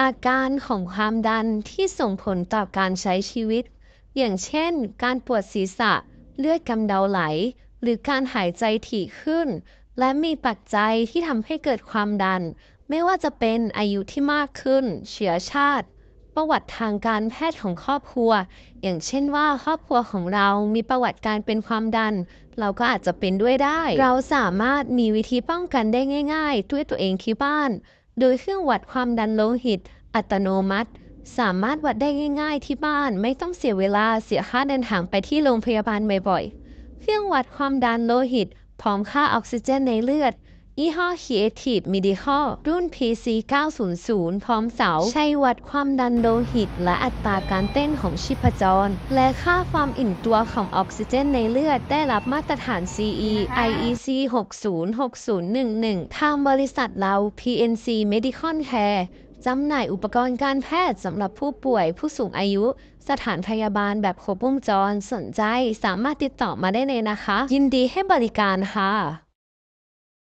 อาการของความดันที่ส่งผลต่อการใช้ชีวิต อย่างเช่น การปวดศีรษะ เลือดกำเดาไหล หรือการหายใจถี่ขึ้น และมีปัจจัยที่ทำให้เกิดความดัน ไม่ว่าจะเป็นอายุที่มากขึ้น เชื้อชาติ ประวัติทางการแพทย์ของครอบครัว อย่างเช่นว่าครอบครัวของเรามีประวัติการเป็นความดัน เราก็อาจจะเป็นด้วยได้ เราสามารถมีวิธีป้องกันได้ง่าย ๆ ด้วยตัวเองที่บ้าน โดยเครื่องวัดความดันโลหิต อัตโนมัติ สามารถวัดได้ง่ายๆที่บ้าน ไม่ต้องเสียเวลาเสียค่าเดินทางไปที่โรงพยาบาลบ่อยๆ เครื่องวัดความดันโลหิต พร้อมค่าออกซิเจนในเลือด ยี่ห้อ Creative Medical รุ่น PC 900 พร้อมเสา ใช้วัดความดันโลหิต และอัตราการเต้นของชีพจร และค่าความอิ่มตัวของออกซิเจนในเลือดได้รับมาตรฐาน CE IEC 606011 ทางบริษัทเรา PNC Medical Care จำหน่ายอุปกรณ์การแพทย์สำหรับผู้ป่วยผู้สูงอายุ สถานพยาบาลแบบครบวงจรสนใจสามารถติดต่อมาได้เลยนะคะ ยินดีให้บริการค่ะ